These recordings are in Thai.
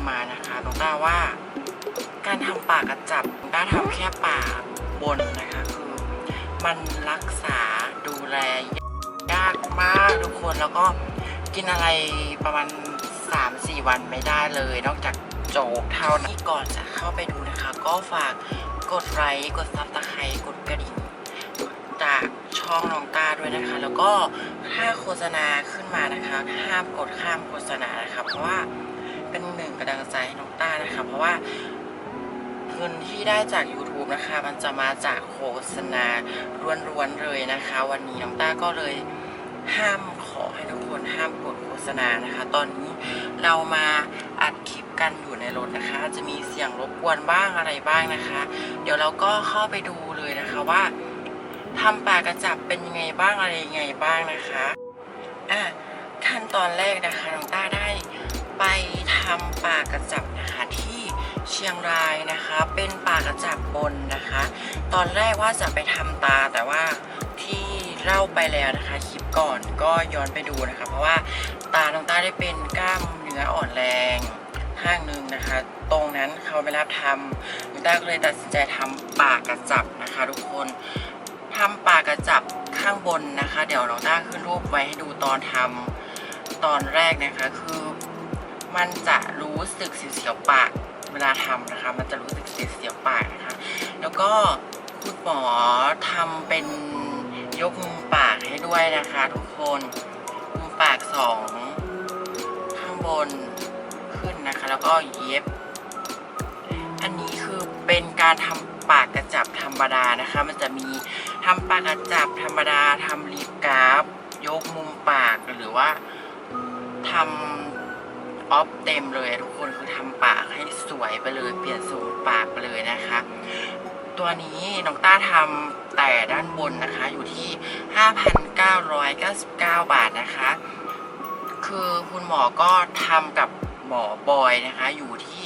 ำมานะคะน้องต้าว่า การทำปากกระจับน้องต้าทำแค่ปากบนนะคะคือมันรักษาดูแลยากมากทุกคนแล้วก็กินอะไรประมาณ 3-4 วันไม่ได้เลย นอกจากโจกเท่านั้นก่อนจะเข้าไปดูนะคะ ก็ฝากกดไลค์กดซับตะไคร้กดกระดิ่งจากช่องน้องตาด้วยนะคะ แล้วก็ถ้าโฆษณาขึ้นมานะคะ ห้ามกดข้ามโฆษณานะคะ เพราะว่า หนึ่งกำลังใจให้น้องต้านะคะ เพราะว่าเงินที่ได้จาก YouTube นะคะ มันจะมาจากโฆษณาล้วนๆเลยนะคะ วันนี้น้องต้าก็เลยห้ามขอให้ทุกคนห้ามกดโฆษณานะคะ ตอนนี้เรามาอัดคลิปกันอยู่ในรถนะคะจจะมีเสียงรบกวนบ้างอะไรบ้างนะคะ เดี๋ยวเราก็เข้าไปดูเลยนะคะว่าทำปากกระจับเป็นยังไงบ้างอะไรยังไงบ้างนะคะอะขั้นตอนแรกนะคะน้องต้าได้ไป ทำปากกระจับนะคะที่เชียงรายนะคะ เป็นปากกระจับบนนะคะ ตอนแรกว่าจะไปทำตาแต่ว่าที่เล่าไปแล้วนะคะคลิปก่อนก็ย้อนไปดูนะคะ เพราะว่าตาน้องต้าได้เป็นกล้ามเนื้ออ่อนแรงข้างหนึ่งนะคะ ตรงนั้นเขาไม่รับทำน้องต้าก็เลยตัดสินใจทำปากกระจับนะคะ ทุกคนทำปากกระจับข้างบนนะคะ เดี๋ยวน้องต้าขึ้นรูปไว้ให้ดูตอนทำตอนแรกนะคะคือ มันจะรู้สึกเสียวๆปากเวลาทำนะคะ มันจะรู้สึกเสียวๆปากนะคะ แล้วก็คุณหมอทำเป็นยกมุมปากให้ด้วยนะคะ ทุกคนมุมปากสองข้างบนขึ้นนะคะ แล้วก็เย็บ อันนี้คือเป็นการทำปากกระจับธรรมดานะคะ มันจะมีทำปากกระจับธรรมดาทำลีฟกราฟ ยกมุมปากหรือว่าทำ ออฟเต็มเลยทุกคนคือทำปากให้สวยไปเลย เปลี่ยนสูงปากไปเลยนะคะ ตัวนี้น้องต้าทำแต่ด้านบนนะคะอยู่ที่ 5,999 บาทนะคะ คือคุณหมอก็ทำกับหมอบอยนะคะ อยู่ที่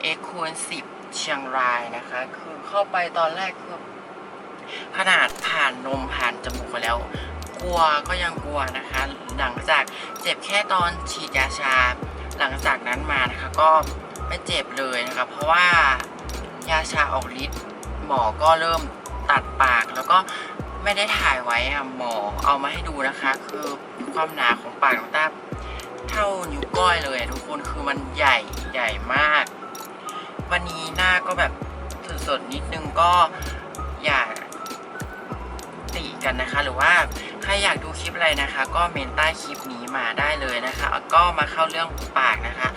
เอ็กคูน10เชียงรายนะคะ คือเข้าไปตอนแรกคือขนาดผ่านนมผ่านจมูกมาแล้ว กลัวก็ยังกลัวนะคะ หลังจากเจ็บแค่ตอนฉีดยาชา หลังจากนั้นมานะคะก็ไม่เจ็บเลยนะคะเพราะว่ายาชาออกฤทธิ์หมอก็เริ่มตัดปากแล้วก็ไม่ได้ถ่ายไว้อะหมอเอามาให้ดูนะคะ คือความหนาของปากของตาเท่านิ้วก้อยเลยทุกคนคือมันใหญ่ใหญ่มาก วันนี้หน้าก็แบบสดๆนิดนึงก็อย่าติกันนะคะ หรือว่า ใครอยากดูคลิปอะไรนะคะ ก็เมนใต้คลิปนี้มาได้เลยนะคะก็มาเข้าเรื่องปากนะคะ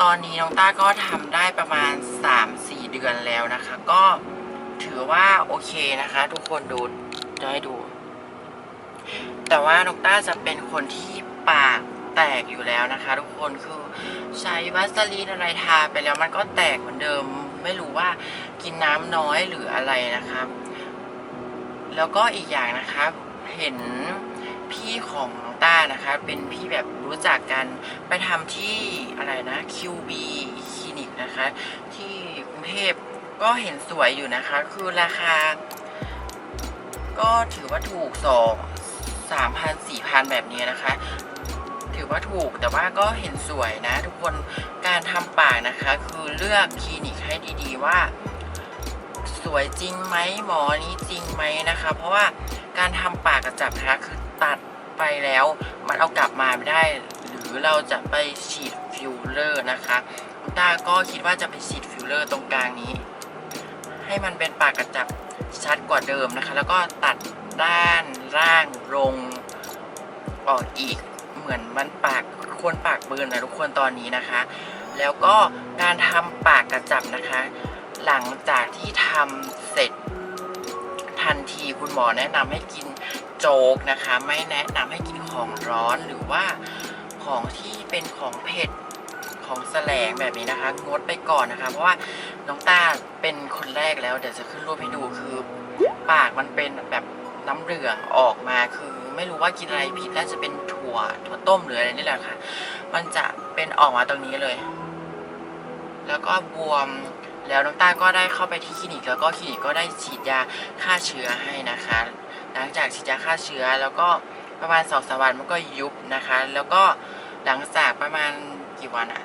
ตอนนี้น้องต้าก็ทำได้ประมาณ 3-4 เดือนแล้วนะคะ ก็ถือว่าโอเคนะคะ ทุกคนดูจะให้ดู แต่ว่าน้องต้าจะเป็นคนที่ปากแตกอยู่แล้วนะคะ ทุกคนคือใช้วัสลีนอะไรทาไปแล้วมันก็แตกเหมือนเดิม ไม่รู้ว่ากินน้ำน้อยหรืออะไรนะครับแล้วก็อีกอย่างนะครับ เห็นพี่ของน้องต้านะคะ เป็นพี่แบบรู้จักกันไปทำที่อะไรนะ QB คลินิกนะคะ ที่กรุงเทพก็เห็นสวยอยู่นะคะ คือราคา ก็ถือว่าถูกสองสามพันสี่พันแบบนี้นะคะ ถือว่าถูกแต่ว่าก็เห็นสวยนะ ทุกคนการทำปากนะคะ คือเลือกคลินิกให้ดีๆว่า สวยจริงไหมหมอนี้จริงไหมนะคะ เพราะว่า การทำปากกระจับนะคะคือตัดไปแล้ว มันเอากลับมาไม่ได้ หรือเราจะไปฉีดฟิลเลอร์นะคะคุณต้าก็คิดว่าจะไปฉีดฟิลเลอร์ตรงกลางนี้ ให้มันเป็นปากกระจับชัดกว่าเดิมนะคะ แล้วก็ตัดด้านล่างลงออกอีกเหมือนมันปากคนปากเบิร์นนะทุกคนตอนนี้นะคะ แล้วก็การทำปากกระจับนะคะ หลังจากที่ทำเสร็จ ทันทีคุณหมอแนะนำให้กินโจ๊กนะคะ ไม่แนะนำให้กินของร้อนหรือว่าของที่เป็นของเผ็ดของแสลงแบบนี้นะคะงดไปก่อนนะคะ เพราะว่าน้องต้าเป็นคนแรกแล้วเดี๋ยวจะขึ้นรูปให้ดูคือปากมันเป็นแบบน้ำเหลืองออกมาคือ ไม่รู้ว่ากินอะไรผิดน่าจะเป็นถั่วถั่วต้มหรืออะไรนี่แหละค่ะ มันจะเป็นออกมาตรงนี้เลย แล้วก็บวม แล้วน้องต้าก็ได้เข้าไปที่คลินิก แล้วก็คลินิกก็ได้ฉีดยาฆ่าเชื้อให้นะคะ หลังจากฉีดยาฆ่าเชื้อแล้วก็ประมาณสองสามวันมันก็ยุบนะคะ แล้วก็หลังจากประมาณกี่วันอะ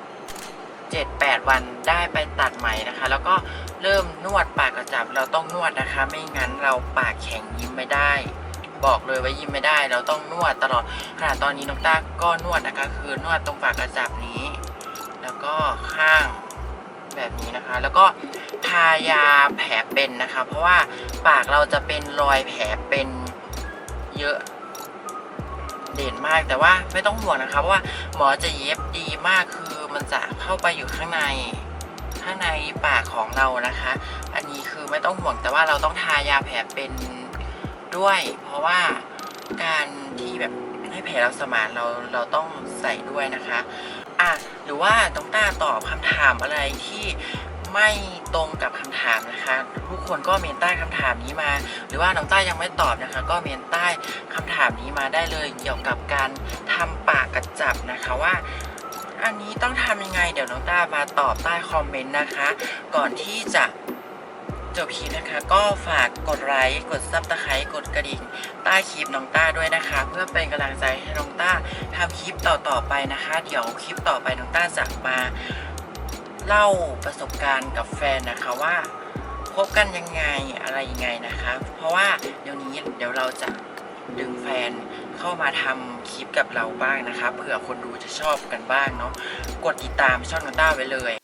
เจ็ดแปดวันได้ไปตัดไหมนะคะ แล้วก็เริ่มนวดปากกระจับเราต้องนวดนะคะ ไม่งั้นเราปากแข็งยิ้มไม่ได้ บอกเลยว่ายิ้มไม่ได้ เราต้องนวดตลอดขณะตอนนี้น้องต้าก็นวดนะคะ คือนวดตรงปากกระจับนี้ แล้วก็ข้าง แบบนี้นะคะ แล้วก็ทายาแผลเป็นนะคะ เพราะว่าปากเราจะเป็นรอยแผลเป็นเยอะเด่นมากแต่ว่าไม่ต้องห่วงนะคะเพราะว่าหมอจะเย็บดีมากคือมันจะเข้าไปอยู่ข้างในข้างในปากของเรานะคะ อันนี้คือไม่ต้องห่วงแต่ว่าเราต้องทายาแผลเป็นด้วย เพราะว่าการที่แบบให้แผลเราสมานเราเราต้องใส่ด้วยนะคะ อะหรือว่าต้องต้าตอบคำถามอะไรที่ไม่ตรงกับคำถามนะคะ ทุกคนก็เมนใต้คำถามนี้มา หรือว่าน้องต้ายังไม่ตอบนะคะ ก็เมนใต้คำถามนี้มาได้เลยเกี่ยวกับการทำปากกระจับนะคะว่า อันนี้ต้องทำยังไง เดี๋ยวน้องต้ามาตอบใต้คอมเมนต์นะคะ ก่อนที่จะ จบคลิปนะคะ ก็ฝากกดไลค์กดซับสไครต์กดกระดิ่งใต้คลิปน้องต้าด้วยนะคะ เพื่อเป็นกำลังใจให้น้องต้าทำคลิปต่อๆไปนะคะ เดี๋ยวคลิปต่อไปน้องต้าจะมาเล่าประสบการณ์กับแฟนนะคะว่าคบกันยังไงอะไรยังไงนะคะ เพราะว่าเดี๋ยวนี้เดี๋ยวเราจะดึงแฟนเข้ามาทำคลิปกับเราบ้างนะคะเผื่อคนดูจะชอบกันบ้างเนาะกดติดตามช่องน้องต้าไว้เลย